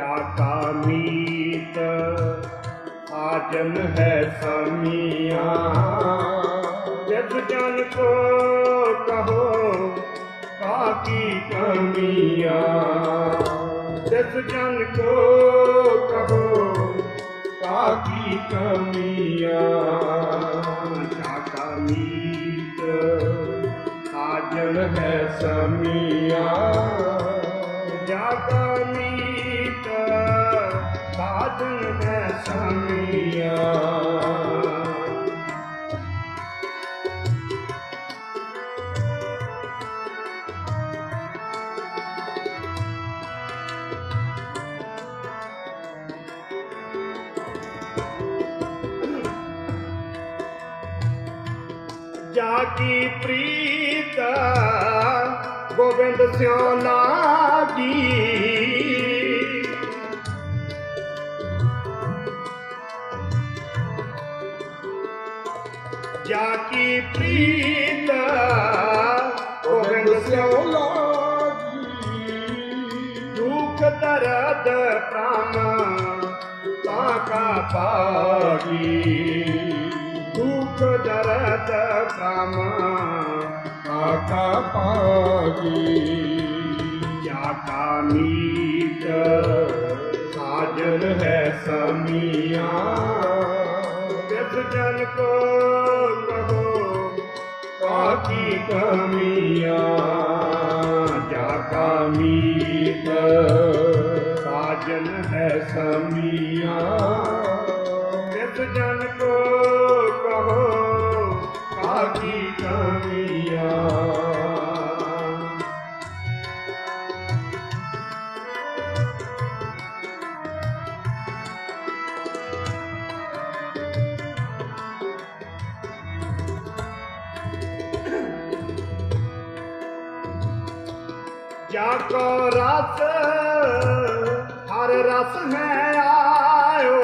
जाका मीत आजन है समिया जब जन को कहो काकी कमिया जब जन को कहो काकी कमिया जाका मीत आजन है समिया जाका साजन है समिया जाकी प्रीत जाकी प्रीत स्यों दुख दर्द प्राण ताका पागी। दुख दर्द प्राण आका पागी। जाका मीत साजन है समिया। किस जन को कहो, काकी कमिया, जा मीत साजन है समिया। सज्जन जन को कहो, काकी कमिया जाको रस हर रस में आयो।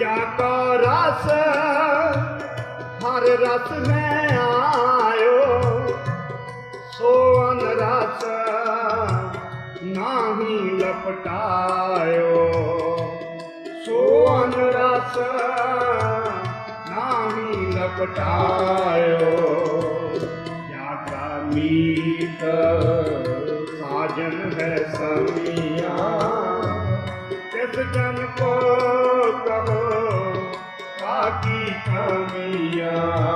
जाको रस हर रस में आयो। सोवन रस नाही लपटायो। सोवन रस नाही लपटायो मीत साजन है समिया। किस जन को कहो बाकी कमिया।